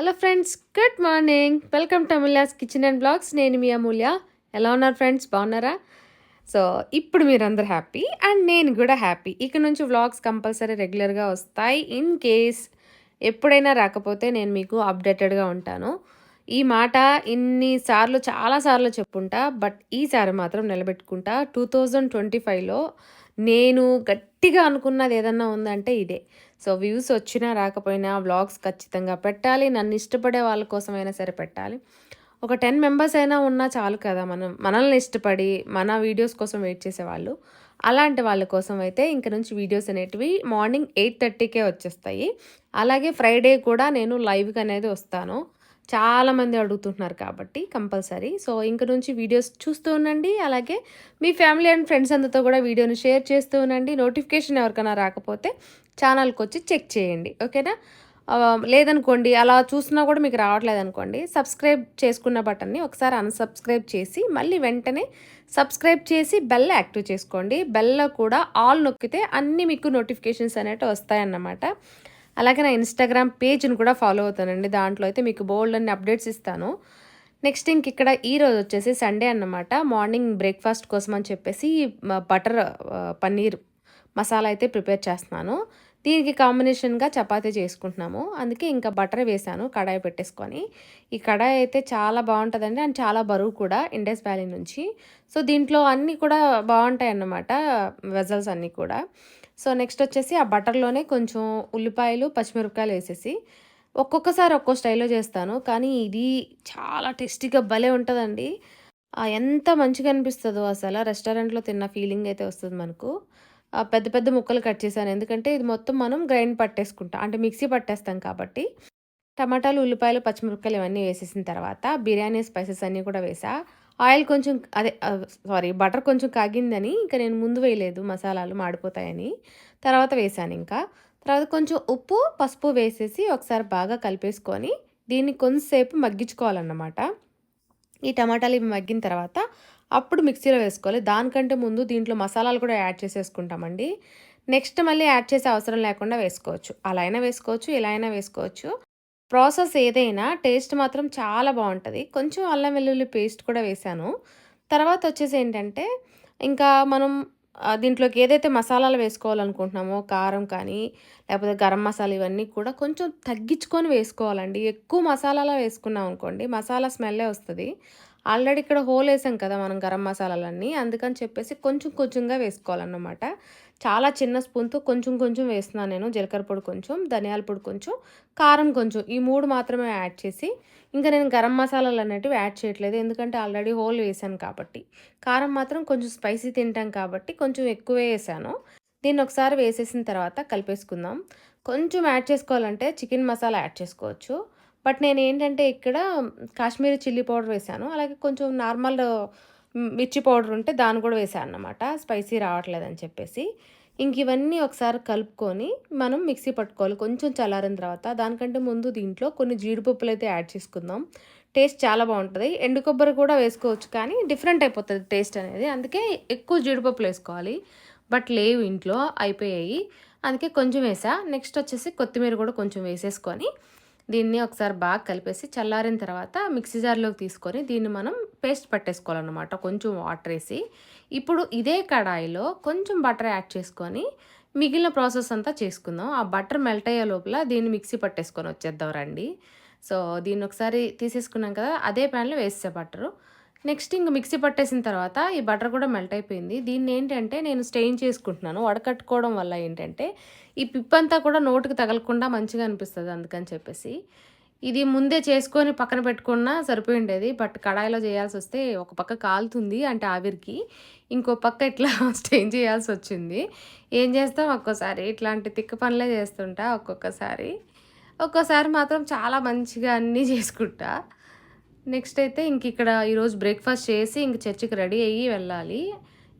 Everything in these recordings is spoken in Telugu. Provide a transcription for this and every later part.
Hello friends good morning. Welcome to Amulya's kitchen and vlogs. నేను మీ అమూల్య. ఎలా ఉన్నారు ఫ్రెండ్స్? బాగున్నారా? సో ఇప్పుడు మీరందరూ హ్యాపీ అండ్ నేను కూడా హ్యాపీ. ఇక నుంచి వ్లాగ్స్ కంపల్సరీ రెగ్యులర్గా వస్తాయి. ఇన్ కేస్ ఎప్పుడైనా రాకపోతే నేను మీకు అప్డేటెడ్గా ఉంటాను. ఈ మాట ఇన్నిసార్లు చాలాసార్లు చెప్పుంటా బట్ ఈసారి మాత్రం నిలబెట్టుకుంటా. టూ థౌజండ్ ట్వంటీ ఫైవ్లో నేను గట్టిగా అనుకున్నది ఏదన్నా ఉందంటే ఇదే. సో వ్యూస్ వచ్చినా రాకపోయినా వ్లాగ్స్ ఖచ్చితంగా పెట్టాలి. నన్ను ఇష్టపడే వాళ్ళ కోసమైనా సరే పెట్టాలి. ఒక టెన్ మెంబర్స్ అయినా ఉన్నా చాలు కదా మనం మనల్ని ఇష్టపడి మన వీడియోస్ కోసం వెయిట్ చేసేవాళ్ళు అలాంటి వాళ్ళ కోసం అయితే ఇంక నుంచి వీడియోస్ అనేటివి మార్నింగ్ ఎయిట్ థర్టీకే వచ్చేస్తాయి. అలాగే ఫ్రైడే కూడా నేను లైవ్కి అనేది వస్తాను. చాలామంది అడుగుతుంటున్నారు కాబట్టి కంపల్సరీ. సో ఇంక నుంచి వీడియోస్ చూస్తూ ఉండండి. అలాగే మీ ఫ్యామిలీ అండ్ ఫ్రెండ్స్ అందరితో కూడా వీడియోని షేర్ చేస్తూ ఉండండి. నోటిఫికేషన్ ఎవరికైనా రాకపోతే ఛానల్కి వచ్చి చెక్ చేయండి ఓకేనా? లేదనుకోండి అలా చూసినా కూడా మీకు రావట్లేదు అనుకోండి సబ్స్క్రైబ్ చేసుకున్న బటన్ని ఒకసారి అన్సబ్స్క్రైబ్ చేసి మళ్ళీ వెంటనే సబ్స్క్రైబ్ చేసి బెల్ యాక్టివ్ చేసుకోండి. బెల్లో కూడా ఆల్ నొక్కితే అన్నీ మీకు నోటిఫికేషన్స్ అనేవి వస్తాయన్నమాట. అలాగే నా ఇన్స్టాగ్రామ్ పేజ్ని కూడా ఫాలో అవుతానండి దాంట్లో అయితే మీకు బోల్డ్ అన్ని అప్డేట్స్ ఇస్తాను. నెక్స్ట్ ఇంక ఇక్కడ ఈ రోజు వచ్చేసి సండే అన్నమాట మార్నింగ్ బ్రేక్ఫాస్ట్ కోసం అని చెప్పేసి బటర్ పన్నీర్ మసాలా అయితే ప్రిపేర్ చేస్తున్నాను. దీనికి కాంబినేషన్గా చపాతీ చేసుకుంటున్నాము. అందుకే ఇంకా బటర్ వేసాను కడాయి పెట్టేసుకొని. ఈ కడాయి అయితే చాలా బాగుంటుందండి. అండ్ చాలా బరువు కూడా ఇండస్ వ్యాలీ నుంచి. సో దీంట్లో అన్నీ కూడా బాగుంటాయి అన్నమాట వెజల్స్ అన్నీ కూడా. సో నెక్స్ట్ వచ్చేసి ఆ బటర్లోనే కొంచెం ఉల్లిపాయలు పచ్చిమిరపకాయలు వేసేసి ఒక్కొక్కసారి ఒక్కో స్టైల్లో చేస్తాను. కానీ ఇది చాలా టేస్టీగా భలే ఉంటుందండి. ఎంత మంచిగా అనిపిస్తుందో అసలు. రెస్టారెంట్లో తిన్న ఫీలింగ్ అయితే వస్తుంది మనకు. పెద్ద పెద్ద ముక్కలు కట్ చేశాను. ఎందుకంటే ఇది మొత్తం మనం గ్రైండ్ పట్టేసుకుంటాం. అంటే మిక్సీ పట్టేస్తాం కాబట్టి. టమాటాలు ఉల్లిపాయలు పచ్చిమిరపకాయలు ఇవన్నీ వేసేసిన తర్వాత బిర్యానీ స్పైసెస్ అన్నీ కూడా వేసా. ఆయిల్ కొంచెం అదే సారీ బటర్ కొంచెం కాగిందని ఇంకా నేను ముందు వేయలేదు. మసాలాలు మాడిపోతాయని. తర్వాత వేసాను ఇంకా. తర్వాత కొంచెం ఉప్పు పసుపు వేసేసి ఒకసారి బాగా కలిపేసుకొని దీన్ని కొంతసేపు మగ్గించుకోవాలన్నమాట. ఈ టమాటాలు ఇవి మగ్గిన తర్వాత అప్పుడు మిక్సీలో వేసుకోవాలి. దానికంటే ముందు దీంట్లో మసాలాలు కూడా యాడ్ చేసేసుకుంటామండి. నెక్స్ట్ మళ్ళీ యాడ్ చేసే అవసరం లేకుండా వేసుకోవచ్చు. అలా అయినా వేసుకోవచ్చు ఇలా అయినా వేసుకోవచ్చు. ప్రాసెస్ ఏదైనా టేస్ట్ మాత్రం చాలా బాగుంటుంది. కొంచెం అల్లం వెల్లుల్లి పేస్ట్ కూడా వేసాను తర్వాత వచ్చేసి ఏంటంటే ఇంకా మనం దీంట్లోకి ఏదైతే మసాలాలు వేసుకోవాలనుకుంటున్నామో కారం కానీ లేకపోతే గరం మసాలా ఇవన్నీ కూడా కొంచెం తగ్గించుకొని వేసుకోవాలండి. ఎక్కువ మసాలాలో వేసుకున్నాం అనుకోండి మసాలా స్మెల్లే వస్తుంది. ఆల్రెడీ ఇక్కడ హోల్ వేసాం కదా మనం గరం మసాలాలన్నీ అందుకని చెప్పేసి కొంచెం కొంచెంగా వేసుకోవాలన్నమాట. చాలా చిన్న స్పూన్తో కొంచెం కొంచెం వేస్తున్నాను నేను. జీలకర్ర పొడి కొంచెం ధనియాల పొడి కొంచెం కారం కొంచెం ఈ మూడు మాత్రమే యాడ్ చేసి ఇంకా నేను గరం మసాలాలు అనేటివి యాడ్ చేయట్లేదు. ఎందుకంటే ఆల్రెడీ హోల్ వేసాను కాబట్టి. కారం మాత్రం కొంచెం స్పైసీ తింటాం కాబట్టి కొంచెం ఎక్కువే వేసాను. దీన్ని ఒకసారి వేసేసిన తర్వాత కలిపేసుకుందాం. కొంచెం యాడ్ చేసుకోవాలంటే చికెన్ మసాలా యాడ్ చేసుకోవచ్చు. బట్ నేను ఏంటంటే ఇక్కడ కాశ్మీరీ చిల్లీ పౌడర్ వేసాను. అలాగే కొంచెం నార్మల్ మిర్చి పౌడర్ ఉంటే దాన్ని కూడా వేసాను అన్నమాట. స్పైసీ రావట్లేదని చెప్పేసి. ఇంక ఇవన్నీ ఒకసారి కలుపుకొని మనం మిక్సీ పట్టుకోవాలి. కొంచెం చల్లారిన తర్వాత దానికంటే ముందు దీంట్లో కొన్ని జీడిపప్పులు అయితే యాడ్ చేసుకుందాం. టేస్ట్ చాలా బాగుంటుంది. ఎండు కొబ్బరి కూడా వేసుకోవచ్చు కానీ డిఫరెంట్ అయిపోతుంది టేస్ట్ అనేది. అందుకే ఎక్కువ జీడిపప్పులు వేసుకోవాలి. బట్ లేవు ఇంట్లో అయిపోయాయి. అందుకే కొంచెం వేసా. నెక్స్ట్ వచ్చేసి కొత్తిమీర కూడా కొంచెం వేసేసుకొని దీన్ని ఒకసారి బాగా కలిపేసి చల్లారిన తర్వాత మిక్సీ జార్లోకి తీసుకొని దీన్ని మనం పేస్ట్ పట్టేసుకోవాలన్నమాట. కొంచెం వాటర్ వేసి. ఇప్పుడు ఇదే కడాయిలో కొంచెం బటర్ యాడ్ చేసుకొని మిగిలిన ప్రాసెస్ అంతా చేసుకుందాం. ఆ బటర్ మెల్ట్ అయ్యే లోపల దీన్ని మిక్సీ పట్టేసుకొని వచ్చేద్దాం రండి. సో దీన్ని ఒకసారి తీసేసుకున్నాం కదా అదే ప్యాన్లో వేసే బటరు. నెక్స్ట్ ఇంక మిక్సీ పట్టేసిన తర్వాత ఈ బటర్ కూడా మెల్ట్ అయిపోయింది. దీన్ని ఏంటంటే నేను స్టెయిన్ చేసుకుంటున్నాను. వడకట్టుకోవడం వల్ల ఏంటంటే ఈ పిప్పంతా కూడా నోటుకు తగలకుండా మంచిగా అనిపిస్తుంది అందుకని చెప్పేసి. ఇది ముందే చేసుకొని పక్కన పెట్టుకున్నా సరిపోయిండేది. బట్ కడాయిలో చేయాల్సి వస్తే ఒక పక్క కాలుతుంది అంటే ఆవిరికి. ఇంకో పక్క ఇట్లా స్టెయిన్ చేయాల్సి వచ్చింది. ఏం చేస్తాం? ఒక్కోసారి ఇట్లాంటి తిక్క పనులే చేస్తుంటా ఒక్కొక్కసారి. ఒక్కోసారి మాత్రం చాలా మంచిగా అన్నీ చేసుకుంటా. నెక్స్ట్ అయితే ఇంక ఇక్కడ ఈరోజు బ్రేక్ఫాస్ట్ చేసి ఇంక చర్చికి రెడీ అయ్యి వెళ్ళాలి.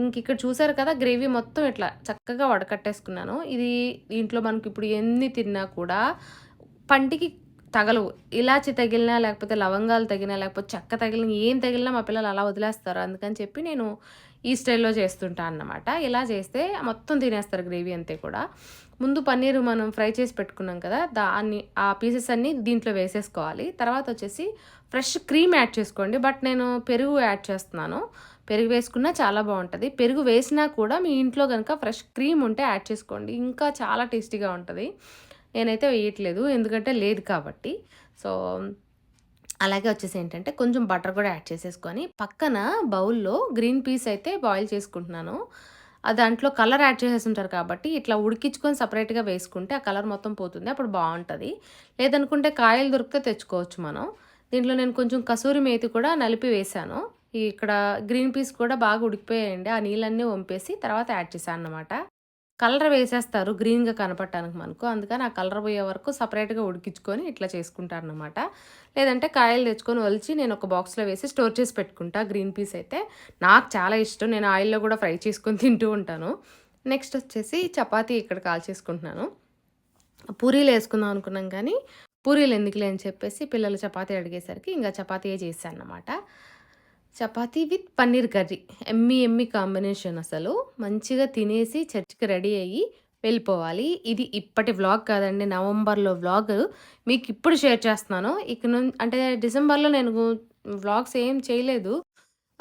ఇంక ఇక్కడ చూసారు కదా గ్రేవీ మొత్తం ఇట్లా చక్కగా వడకట్టేసుకున్నాను. ఇది దీంట్లో మనకి ఇప్పుడు ఎన్ని తిన్నా కూడా పంటికి తగలవు. ఇలాచి తగిలినా లేకపోతే లవంగాలు తగినా లేకపోతే చెక్క తగిలిన ఏం తగిలినా మా పిల్లలు అలా వదిలేస్తారు. అందుకని చెప్పి నేను ఈ స్టైల్లో చేస్తుంటాను అన్నమాట. ఇలా చేస్తే మొత్తం తినేస్తారు గ్రేవీ అంతే కూడా. ముందు పన్నీర్ మనం ఫ్రై చేసి పెట్టుకున్నాం కదా దాన్ని ఆ పీసెస్ అన్నీ దీంట్లో వేసేసుకోవాలి. తర్వాత వచ్చేసి ఫ్రెష్ క్రీమ్ యాడ్ చేసుకోండి. బట్ నేను పెరుగు యాడ్ చేస్తున్నాను. పెరుగు వేసుకున్నా చాలా బాగుంటుంది. పెరుగు వేసినా కూడా మీ ఇంట్లో కనుక ఫ్రెష్ క్రీమ్ ఉంటే యాడ్ చేసుకోండి. ఇంకా చాలా టేస్టీగా ఉంటుంది. నేనైతే వేయట్లేదు ఎందుకంటే లేదు కాబట్టి. సో అలాగే వచ్చేసి ఏంటంటే కొంచెం బటర్ కూడా యాడ్ చేసేసుకొని పక్కన బౌల్లో గ్రీన్ పీస్ అయితే బాయిల్ చేసుకుంటున్నాను. దాంట్లో కలర్ యాడ్ చేసేస్తుంటారు కాబట్టి ఇట్లా ఉడికించుకొని సపరేట్గా వేసుకుంటే ఆ కలర్ మొత్తం పోతుంది. అప్పుడు బాగుంటుంది. లేదనుకుంటే కాయలు దొరికితే తెచ్చుకోవచ్చు మనం. దీంట్లో నేను కొంచెం కసూరి మేతి కూడా నలిపి వేశాను. ఇక్కడ గ్రీన్ పీస్ కూడా బాగా ఉడికిపోయాయండి. ఆ నీళ్ళన్నీ వంపేసి తర్వాత యాడ్ చేశాను అన్నమాట కలర్ వేసేస్తారు గ్రీన్గా కనపడటానికి మనకు. అందుకని ఆ కలర్ పోయే వరకు సపరేట్గా ఉడికించుకొని ఇట్లా చేసుకుంటాను అనమాట లేదంటే కాయలు తెచ్చుకొని వలిచి నేను ఒక బాక్స్లో వేసి స్టోర్ చేసి పెట్టుకుంటా గ్రీన్ పీస్ అయితే. నాకు చాలా ఇష్టం. నేను ఆయిల్లో కూడా ఫ్రై చేసుకొని తింటూ ఉంటాను. నెక్స్ట్ వచ్చేసి చపాతీ ఇక్కడ కాల్ చేసుకుంటున్నాను. పూరీలు వేసుకుందాం అనుకున్నాం కానీ పూరీలు ఎందుకులే అని చెప్పేసి పిల్లలు చపాతీ అడిగేసరికి ఇంకా చపాతీయే చేశాను అన్నమాట చపాతీ విత్ పన్నీర్ కర్రీ. ఎమ్మి ఎమ్మి కాంబినేషన్ అసలు. మంచిగా తినేసి చర్చికి రెడీ అయ్యి వెళ్ళిపోవాలి. ఇది ఇప్పటి వ్లాగ్ కాదండి నవంబర్లో వ్లాగ్. మీకు ఇప్పుడు షేర్ చేస్తున్నాను. ఇక నుంచి అంటే డిసెంబర్లో నేను వ్లాగ్స్ ఏం చేయలేదు.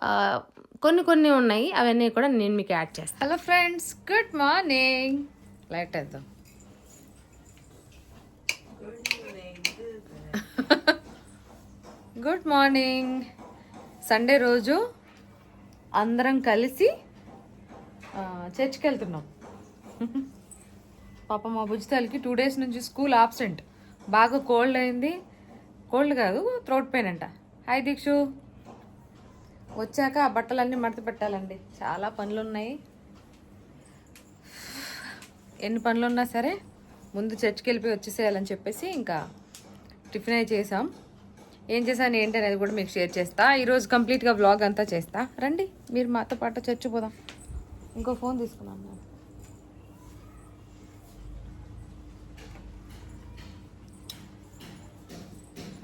ఆ, కొన్ని కొన్ని ఉన్నాయి. అవన్నీ కూడా నేను మీకు యాడ్ చేస్తాను. Hello friends good morning. Light వేద్దాం. Good morning. సండే రోజు అందరం కలిసి చర్చికి చర్చ్కి వెళ్తున్నాం పాప మా బుజ్జితాలకి టూ డేస్ నుంచి స్కూల్ ఆబ్సెంట్. బాగా కోల్డ్ అయింది. కోల్డ్ కాదు థ్రోట్ పెయిన్ అంట. హాయ్ దీక్షు. వచ్చాక ఆ బట్టలన్నీ మడత పెట్టాలండి. చాలా పనులు ఉన్నాయి ఎన్ని పనులు ఉన్నా సరే ముందు చర్చ్కి వెళ్ళిపోయి వచ్చేసేయాలని చెప్పేసి ఇంకా టిఫిన్ అయి చేసాం. ఏం చేశాను ఏంటి అనేది కూడా మీకు షేర్ చేస్తా. ఈరోజు కంప్లీట్గా వ్లాగ్ అంతా చేస్తా. రండి మీరు మాతో పాటు చర్చ్ పోదాం. ఇంకో ఫోన్ తీసుకున్నాం నేను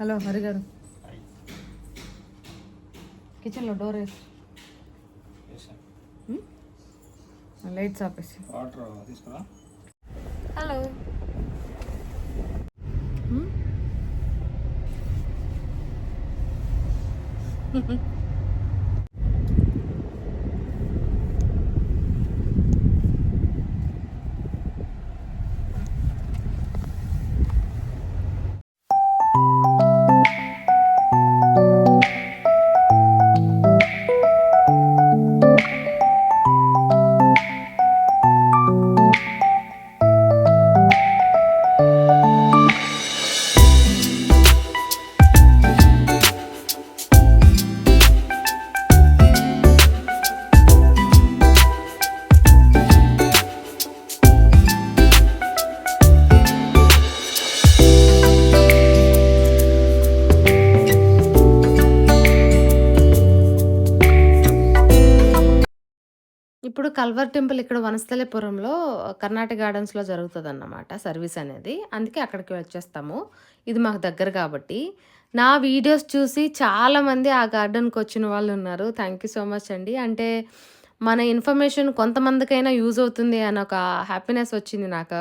హలో హరి గారు. కిచెన్లో డోర్ వేసి లైట్స్ ఆపేసి. తీసుకురా. హలో 哼 哼 ఇప్పుడు కల్వర్ టెంపుల్ ఇక్కడ వనస్థలిపురంలో కర్ణాటక గార్డెన్స్లో జరుగుతుంది అన్నమాట సర్వీస్ అనేది. అందుకే అక్కడికి వచ్చేస్తాము. ఇది మాకు దగ్గర కాబట్టి. నా వీడియోస్ చూసి చాలామంది ఆ గార్డెన్కి వచ్చిన వాళ్ళు ఉన్నారు. థ్యాంక్ యూ సో మచ్ అండి. అంటే మన ఇన్ఫర్మేషన్ కొంతమందికైనా యూజ్ అవుతుంది అని ఒక హ్యాపీనెస్ వచ్చింది నాకు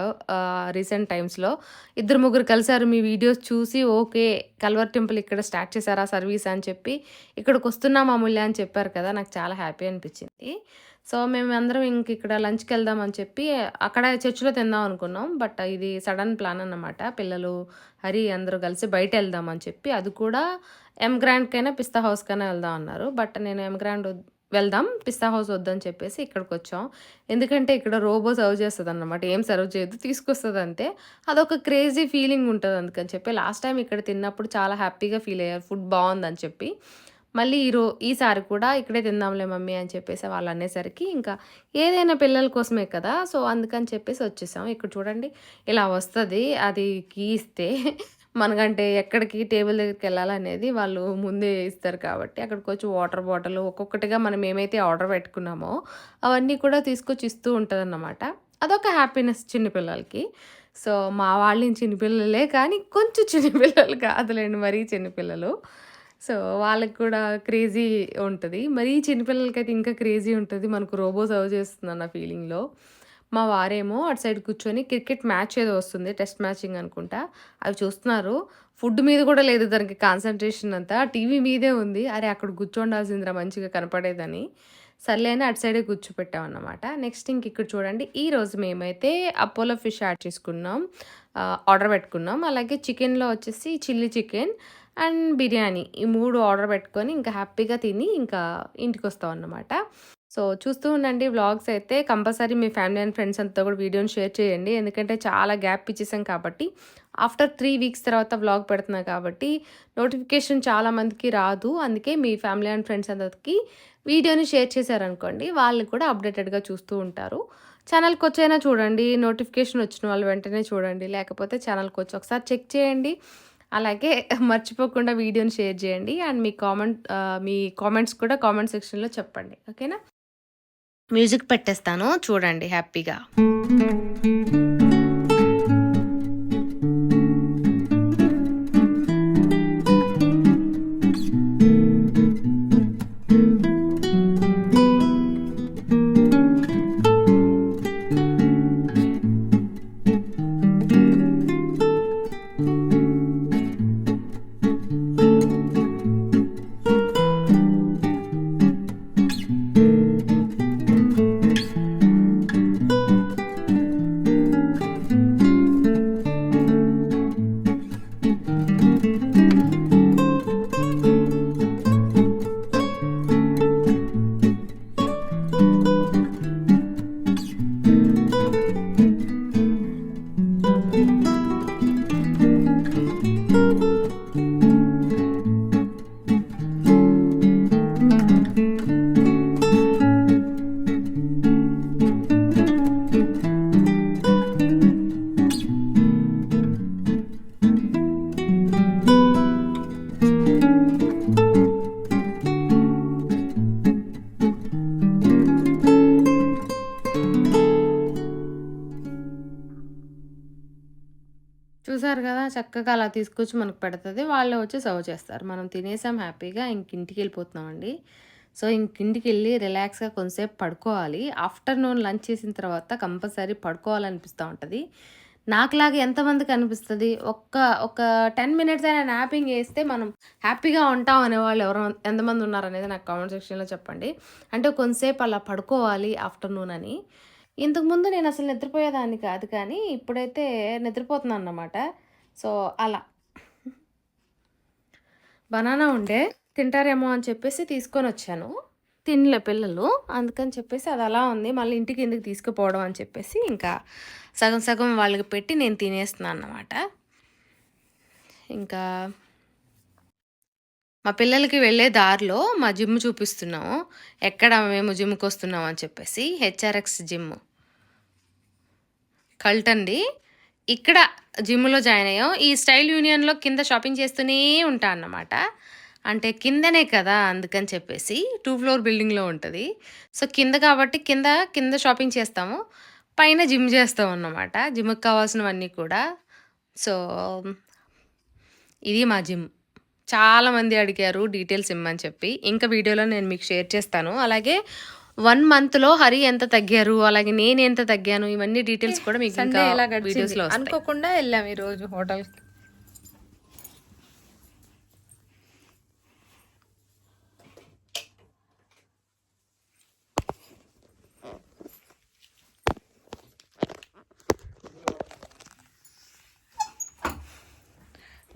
రీసెంట్ టైమ్స్లో. ఇద్దరు ముగ్గురు కలిసారు మీ వీడియోస్ చూసి ఓకే కల్వర్ టెంపుల్ ఇక్కడ స్టార్ట్ చేశారా సర్వీస్ అని చెప్పి ఇక్కడికి వస్తున్నాం అమూల్య అని చెప్పారు కదా నాకు చాలా హ్యాపీ అనిపించింది. సో మేము అందరం ఇంక ఇక్కడ లంచ్కి వెళ్దాం అని చెప్పి అక్కడ చర్చిలో తిందాం అనుకున్నాం. బట్ ఇది సడన్ ప్లాన్ అన్నమాట. పిల్లలు హరి అందరూ కలిసి బయట వెళ్దాం అని చెప్పి అది కూడా ఎం గ్రాండ్కైనా పిస్తా హౌస్కైనా వెళ్దాం అన్నారు. బట్ నేను ఎం గ్రాండ్ వెళ్దాం పిస్తా హౌస్ వద్దని చెప్పేసి ఇక్కడికి వచ్చాం. ఎందుకంటే ఇక్కడ రోబో సర్వ్ చేస్తుంది అనమాట ఏం సర్వ్ చేయదు తీసుకొస్తుంది అంతే అదొక క్రేజీ ఫీలింగ్ ఉంటుంది అందుకని చెప్పి. లాస్ట్ టైం ఇక్కడ తిన్నప్పుడు చాలా హ్యాపీగా ఫీల్ అయ్యారు. ఫుడ్ బాగుందని చెప్పి. మళ్ళీ ఈరో ఈసారి కూడా ఇక్కడే తిందాంలే మమ్మీ అని చెప్పేసి వాళ్ళు అనేసరికి ఇంకా ఏదైనా పిల్లల కోసమే కదా సో అందుకని చెప్పేసి వచ్చేసాం. ఇక్కడ చూడండి ఇలా వస్తుంది అది గీస్తే మనకంటే ఎక్కడికి టేబుల్ దగ్గరికి వెళ్ళాలనేది వాళ్ళు ముందే ఇస్తారు కాబట్టి అక్కడికి వచ్చి వాటర్ బాటిల్ ఒక్కొక్కటిగా మనం ఏమైతే ఆర్డర్ పెట్టుకున్నామో అవన్నీ కూడా తీసుకొచ్చి ఇస్తూ ఉంటుంది అన్నమాట అదొక హ్యాపీనెస్ చిన్నపిల్లలకి సో మా వాళ్ళని చిన్నపిల్లలే కానీ కొంచెం చిన్నపిల్లలు కాదులేండి మరీ చిన్నపిల్లలు సో వాళ్ళకి కూడా క్రేజీ ఉంటుంది. మరీ చిన్నపిల్లలకైతే ఇంకా క్రేజీ ఉంటుంది. మనకు రోబో సర్వ్ చేస్తుంది అన్న ఫీలింగ్లో. మా వారేమో అటు సైడ్ కూర్చొని క్రికెట్ మ్యాచ్ ఏదో వస్తుంది టెస్ట్ మ్యాచింగ్ అనుకుంటా. అవి చూస్తున్నారు. ఫుడ్ మీద కూడా లేదు దానికి కాన్సన్ట్రేషన్ అంతా. టీవీ మీదే ఉంది. అరే అక్కడ కూర్చోండాల్సిందిరా మంచిగా కనపడేదని. సర్లే అని అటు సైడే కూర్చోపెట్టాం నెక్స్ట్ ఇంక ఇక్కడ చూడండి. ఈ రోజు మేమైతే అపోలో ఫిష్ యాడ్ చేసుకున్నాం. ఆర్డర్ పెట్టుకున్నాం. అలాగే చికెన్లో వచ్చేసి చిల్లీ చికెన్ అండ్ బిర్యానీ ఈ మూడు ఆర్డర్ పెట్టుకొని ఇంకా హ్యాపీగా తిని ఇంకా ఇంటికి వస్తాం అన్నమాట సో చూస్తూ ఉండండి వ్లాగ్స్ అయితే. కంపల్సరీ మీ ఫ్యామిలీ అండ్ ఫ్రెండ్స్ అంతా కూడా వీడియోని షేర్ చేయండి. ఎందుకంటే చాలా గ్యాప్ ఇచ్చేసాం కాబట్టి ఆఫ్టర్ త్రీ వీక్స్ తర్వాత వ్లాగ్ పెడుతున్నా కాబట్టి నోటిఫికేషన్ చాలా మందికి రాదు. అందుకే మీ ఫ్యామిలీ అండ్ ఫ్రెండ్స్ అందరికి వీడియోని షేర్ చేశారనుకోండి వాళ్ళు కూడా అప్డేటెడ్గా చూస్తూ ఉంటారు. ఛానల్కి వచ్చైనా చూడండి నోటిఫికేషన్ వచ్చిన వాళ్ళు వెంటనే చూడండి. లేకపోతే ఛానల్కి వచ్చి ఒకసారి చెక్ చేయండి. అలాగే మర్చిపోకుండా వీడియోని షేర్ చేయండి అండ్ మీ కామెంట్ మీ కామెంట్స్ కూడా కామెంట్ సెక్షన్లో చెప్పండి ఓకేనా? మ్యూజిక్ పెట్టేస్తాను చూడండి హ్యాపీగా. చూసారు కదా చక్కగా అలా తీసుకొచ్చి మనకు పెడుతుంది. వాళ్ళే వచ్చి సర్వ్ చేస్తారు. మనం తినేసాం హ్యాపీగా ఇంక ఇంటికి వెళ్ళిపోతున్నామండి. సో ఇంక ఇంటికి వెళ్ళి రిలాక్స్గా కొంతసేపు పడుకోవాలి. ఆఫ్టర్నూన్ లంచ్ చేసిన తర్వాత కంపల్సరీ పడుకోవాలనిపిస్తూ ఉంటుంది. నాకులాగా ఎంతమందికి అనిపిస్తుంది? ఒక్క ఒక టెన్ మినిట్స్ అయినా నాపింగ్ వేస్తే మనం హ్యాపీగా ఉంటాం అనేవాళ్ళు ఎవరు ఎంతమంది ఉన్నారనేది నాకు కామెంట్ సెక్షన్లో చెప్పండి. అంటే కొంతసేపు అలా పడుకోవాలి ఆఫ్టర్నూన్ అని. ఇంతకుముందు నేను అసలు నిద్రపోయేదాన్ని కాదు కానీ ఇప్పుడైతే నిద్రపోతున్నాను అన్నమాట సో అలా. బనానా ఉండే తింటారేమో అని చెప్పేసి తీసుకొని వచ్చాను. తినలే పిల్లలు అందుకని చెప్పేసి అది అలా ఉంది. మళ్ళీ ఇంటికి ఎందుకు తీసుకుపోవడం అని చెప్పేసి ఇంకా సగం సగం వాళ్ళకి పెట్టి నేను తినేస్తున్నాను అన్నమాట ఇంకా మా పిల్లలకి వెళ్ళే దారిలో మా జిమ్ చూపిస్తున్నాము. ఎక్కడ మేము జిమ్కి వస్తున్నాం అని చెప్పేసి హెచ్ఆర్ఎక్స్ జిమ్. కల్ట్ అండి ఇక్కడ జిమ్లో జాయిన్ అయ్యాం. ఈ స్టైల్ యూనియన్లో కింద షాపింగ్ చేస్తూనే ఉంటా అన్నమాట. అంటే కిందనే కదా అందుకని చెప్పేసి టూ ఫ్లోర్ బిల్డింగ్లో ఉంటుంది. సో కింద కాబట్టి కింద కింద షాపింగ్ చేస్తాము. పైన జిమ్ చేస్తాం అన్నమాట. జిమ్కి కావాల్సినవన్నీ కూడా. సో ఇది మా జిమ్. చాలామంది అడిగారు డీటెయిల్స్ ఇమ్మని చెప్పి. ఇంకా వీడియోలో నేను మీకు షేర్ చేస్తాను. అలాగే వన్ మంత్లో హరి ఎంత తగ్గారు? అలాగే నేను ఎంత తగ్గాను? ఇవన్నీ డీటెయిల్స్ కూడా మీకు వీడియోస్లో అనుకోకుండా వెళ్ళాం ఈరోజు హోటల్కి.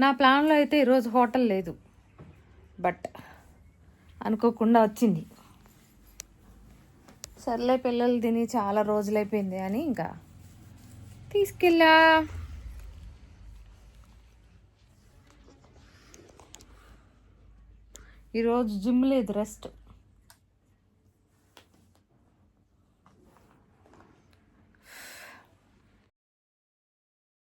నా ప్లాన్లో అయితే ఈరోజు హోటల్ లేదు. బట్ అనుకోకుండా వచ్చింది. సర్లే పిల్లలు తిని చాలా రోజులైపోయింది అని ఇంకా తీసుకెళ్ళా. ఈరోజు జిమ్ లేదు రెస్ట్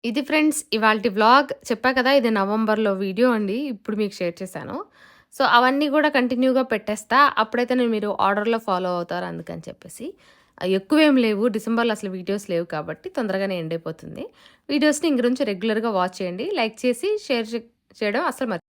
ఇది ఫ్రెండ్స్ ఇవాళ వ్లాగ్ చెప్పా కదా ఇది నవంబర్లో వీడియో అండి. ఇప్పుడు మీకు షేర్ చేశాను. సో అవన్నీ కూడా కంటిన్యూగా పెట్టేస్తా. అప్పుడైతే నేను మీరు ఆర్డర్లో ఫాలో అవుతారు అందుకని చెప్పేసి. ఎక్కువేం లేవు. డిసెంబర్లో అసలు వీడియోస్ లేవు కాబట్టి తొందరగానే ఎండ్ అయిపోతుంది. వీడియోస్ని ఇంక నుంచి రెగ్యులర్గా వాచ్ చేయండి. లైక్ చేసి షేర్ చేయడం అసలు